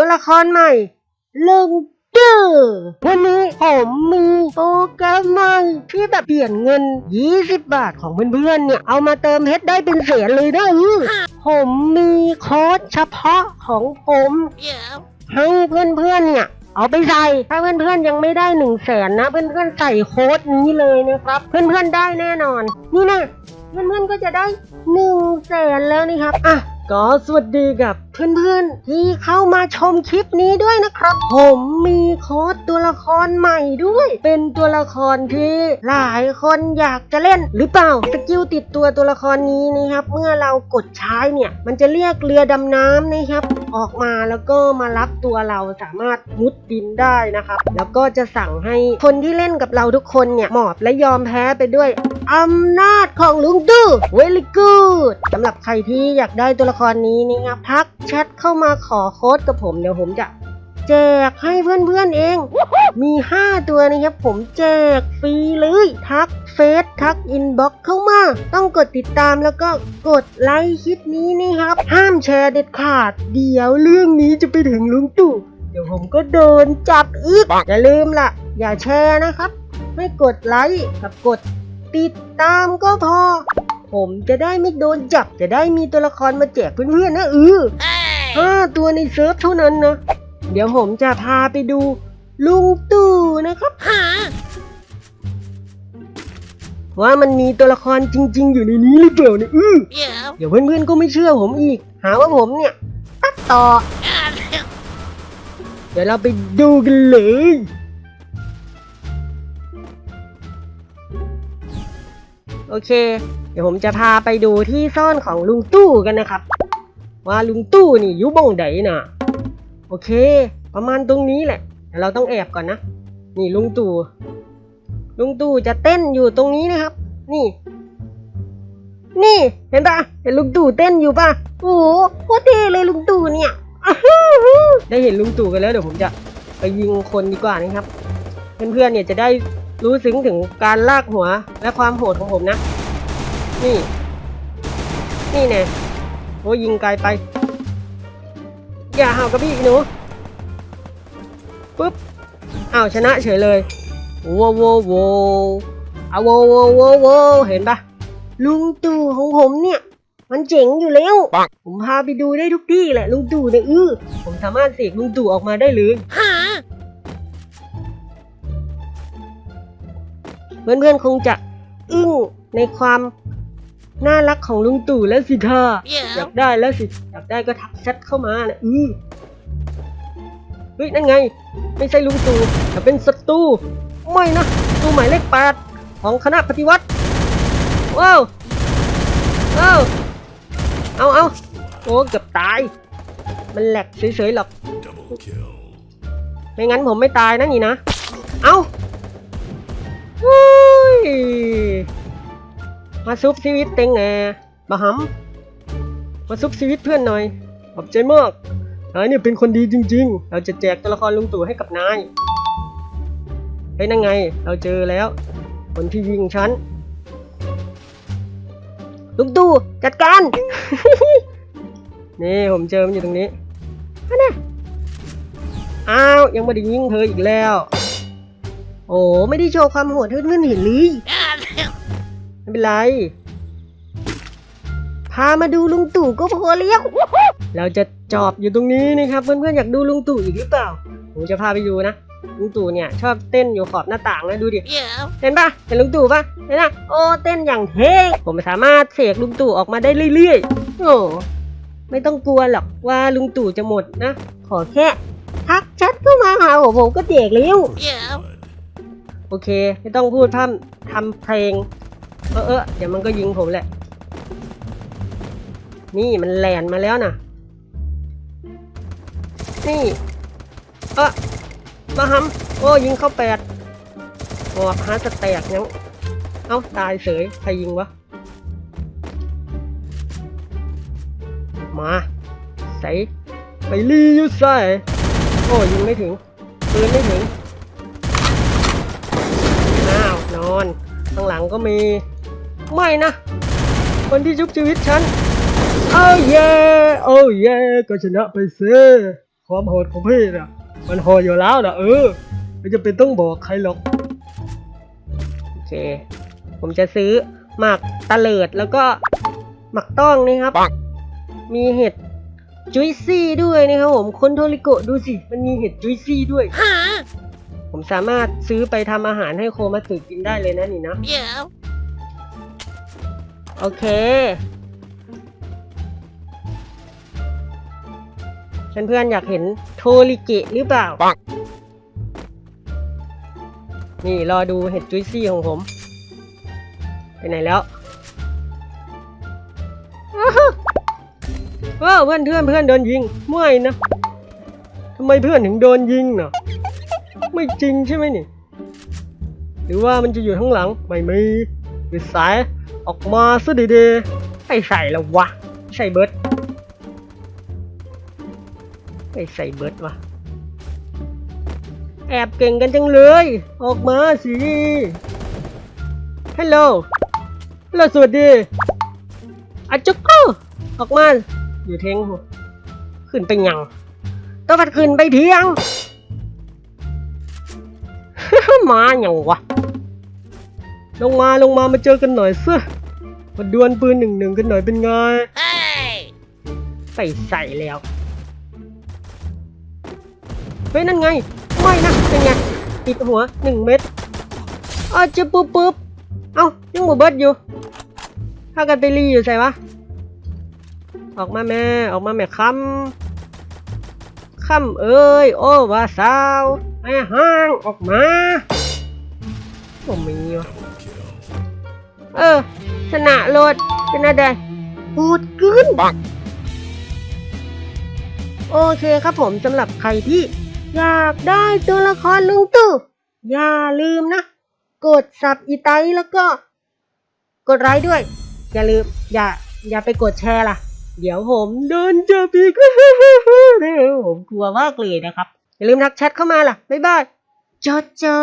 ตัวละครใหม่ลุงดื้อวันนี้ผมมีโปรแกรมใหม่ที่แบบเปลี่ยนเงิน 20 บาทของเพื่อนๆเนี่ย เอามาเติมเพชรได้เป็นแสนเลยนะอือผมมีโค้ดเฉพาะของผม Yeah. ให้เพื่อนๆเนี่ยเอาไปใส่ ถ้าเพื่อนๆยังไม่ได้หนึ่งแสนนะ เพื่อนๆใส่โค้ดนี้เลยนะครับ เพื่อนๆได้แน่นอน นี่นะเพื่อนๆก็จะได้หนึ่งแสนแล้วนี่ครับ อะ ก็สวัสดีกับเพื่อนๆ ที่เข้ามาชมคลิปนี้ด้วยนะครับ ผมมีโค้ดตัวละครใหม่ด้วย เป็นตัวละครที่หลายคนอยากจะเล่นหรือเปล่าสกิลติดตัวตัวละครนี้นะครับ เมื่อเรากดใช้เนี่ยมันจะเรียกเรือดำน้ำนะครับ ออกมาแล้วก็มารับตัวเราสามารถมุดดินได้นะครับ แล้วก็จะสั่งให้คนที่เล่นกับเราทุกคนเนี่ยหมอบและยอมแพ้ไปด้วยอำนาจของลุงดื้อ very good สำหรับใครที่อยากได้ตัวละครนี้นะครับทักแชทเข้ามาขอโค้ดกับผมเดี๋ยวผมจะแจกให้เพื่อนๆเอง มี 5 ตัวนะครับ ผมแจกฟรีเลย ทักเฟซทักอินบ็อกเข้ามา ต้องกดติดตามแล้วก็กดไลค์คลิปนี้นะครับ ห้ามแชร์เด็ดขาด เดี๋ยวเรื่องนี้จะไปถึงลุงตู่ เดี๋ยวผมก็โดนจับอีก อย่าลืมล่ะ อย่าแชร์นะครับ ไม่กดไลค์กับกดติดตามก็พอ ผมจะได้ไม่โดนจับจะได้มีตัวละครมาแจกเพื่อนๆนะเออ Hey. ห้าตัวในเซิร์ฟเท่านั้นนะ เดี๋ยวผมจะพาไปดู ลุงตู่นะครับ Huh? ว่ามันมีตัวละครจริง ๆ อยู่ในนี้หรือเปล่าเนี่ยอื้อ Yeah. เดี๋ยวเพื่อนๆก็ไม่เชื่อผมอีก หาว่าผมเนี่ยตัดต่อ เดี๋ยวเราไปดูกันเลยโอเคเดี๋ยวผมจะพาไปดูที่ซ่อนของลุงตู้กันนะครับ ว่าลุงตู้นี่ยุบงไดน่ะ โอเค ประมาณตรงนี้แหละเราต้องแอบก่อนนะ นี่ลุงตู่ ลุงตู่จะเต้นอยู่ตรงนี้นะครับ นี่ นี่เห็นปะเห็นลุงตู่เต้นอยู่ปะโอ้โหโคตรเท่เลยลุงตู่เนี่ยได้เห็นลุงตู่กันแล้วเดี๋ยวผมจะไปยิงคนดีกว่านะครับ เพื่อนๆเนี่ยจะได้รู้ซึ้งถึงการลากหัวและความโหดของผมนะ นี่ นี่แน่โอ้ยิงไกลไป อย่าเห่ากับพี่อีหนูปุ๊บอ้าวชนะเฉยเลยโว้วโว้วโว้วเอาโว้วโว้วโว้วโว้วเห็นปะลุงตู่ของผมเนี่ย มันเจ๋งอยู่แล้วปังผมพาไปดูได้ทุกที่แหละลุงตู่เนี่ยอื้อผมสามารถเสกลุงตู่ออกมาได้เลย Huh? เพื่อนๆคงจะอึ้งในความ น่ารักของลุงตู่แล้วสิท่าอยา Yeah. กได้แล้วสิอยากได้ก็ทักแชทเข้ามานะอือเฮ้ยนั่นไง ไม่ใช่ลุงตู่แต่เป็นศัตรูไม่นะศัตรูหมายเลขแปดของคณะปฏิวัติว้าวว้าวเอาเอาโอ้เกือบตาย มันแหลกเฉยๆหรอก Double kill. ไม่งั้นผมไม่ตายนะนี่นะ เอาวุ้ย มาซุบชีวิตเต็งแหน่บะหำมาซุบชีวิตเพื่อนหน่อย ขอบใจมาก นายเนี่ยเป็นคนดีจริง ๆ เราจะแจกตัวละครลุงตู่ให้กับนายเฮ้ยนั่นไง เราเจอแล้ว คนที่ยิงฉัน ลุงตู่จัดการ นี่ผมเจอมันอยู่ตรงนี้อันน่ะอ้าว ยังไม่ได้ยิงเธออีกแล้ว โอ้ไม่ได้โชว์ความโหดให้เพื่อนๆเห็นเลย ไม่เป็นไร พามาดูลุงตู่ก็พอแล้วเราจะจอบอยู่ตรงนี้นะครับ เพื่อนๆอยากดูลุงตู่อีกหรือเปล่า ผมจะพาไปดูนะ ลุงตู่เนี่ยชอบเต้นอยู่ขอบหน้าต่างนะดูดิ Yeah. เห็นปะเห็นลุงตู่ปะเห็นนะโอ้เต้นอย่างเท่ผมสามารถเสกลุงตู่ออกมาได้เรื่อยๆ โอ้ไม่ต้องกลัวหรอกว่าลุงตู่จะหมดนะ ขอแค่ทักแชทเข้ามาหาผมผมก็เด็กแล้ว Yeah. โอเค ไม่ต้องพูดพร่ำทำเพลงเอเออเดี๋ยวมันก็ยิงผมแหละ นี่มันแลนมาแล้วนะนี่ เออมาฮัมโอ้ยิงเข้าแปดหอบฮาสแตกยังเอ้าตายเสยใครยิงวะ มาใส่ไปรีอยูใส่โอ้ยิงไม่ถึงปืนไม่ถึงอ้าวนอน ข้างหลังก็มี ไม่นะ คนที่ชุบชีวิตฉันโอ้เย่โอ้เย่ก็ชนะไปเซความโหดของพี่น่ะมันโหดอยู่แล้วนะเออไม่จะเป็นต้องบอกใครหรอกโอเค ผมจะซื้อหมักตะเลิดแล้วก็หมักต้องนี่ครับ มีเห็ดจุยซี่ด้วยนะครับผมคนโทริโกะดูสิ มันมีเห็ดจุยซี่ด้วย ผมสามารถซื้อไปทำอาหารให้โคมาสึกินได้เลยนะนี่นะ Yeah. โอเค เพื่อนๆอยากเห็นโทริเกะหรือเปล่าปังนี่รอดูเห็ดจุยซี่ของผม ไปไหนแล้วอ้าวว้าวเพื่อนเพื่อนเพื่อนโดนยิงไม่นะทำไมเพื่อนถึงโดนยิงเนาะไม่จริงใช่ไหมนี่ หรือว่ามันจะอยู่ข้างหลัง ไม่มีปิดสาย ออกมาซะดีๆไม่ใส่แล้ววะไม่ใส่เบิร์ดไม่ใส่เบิร์ดวะแอบเก่งกันจังเลย ออกมาสิฮัลโหลฮัลโหลสวัสดีอาจุกกูออกมา อยู่เทงหัวขึ้นไปยังตัวฟัดขึ้นไปเพียงมาอย่างวะ ลงมาลงมามาเจอกันหน่อยสิ มาดวลปืนหนึ่งหนึ่งกันหน่อยเป็นไง Hey. ไปใส่แล้ว เฮ้ยนั่นไง ไม่นะ เป็นไง ติดหัวหนึ่งเม็ดอ้าวจะปุ๊บปุ๊บเอ้ายังบ่เบิดอยู่ ถ้ากันไปรีอยู่ใส่วะ ออกมาแม่ ออกมาแม่คำคำเอ้ย โอ้ว่าสาวแม่ห้างออกมาผมมีวะเออ ชนะโหลดเป็นอะไรพูดกึนปังโอเคครับผมสำหรับใครที่ อยากได้ตัวละครลุงตู่อย่าลืมนะ กดสับอีไตแล้วก็ กดไลค์ด้วย อย่าลืม อย่า อย่าไปกดแชร์ล่ะ เดี๋ยวผมโดนจับอีกผมกลัวมากเลยนะครับ อย่าลืมทักแชทเข้ามาล่ะ บ๊ายบายเจอเจอ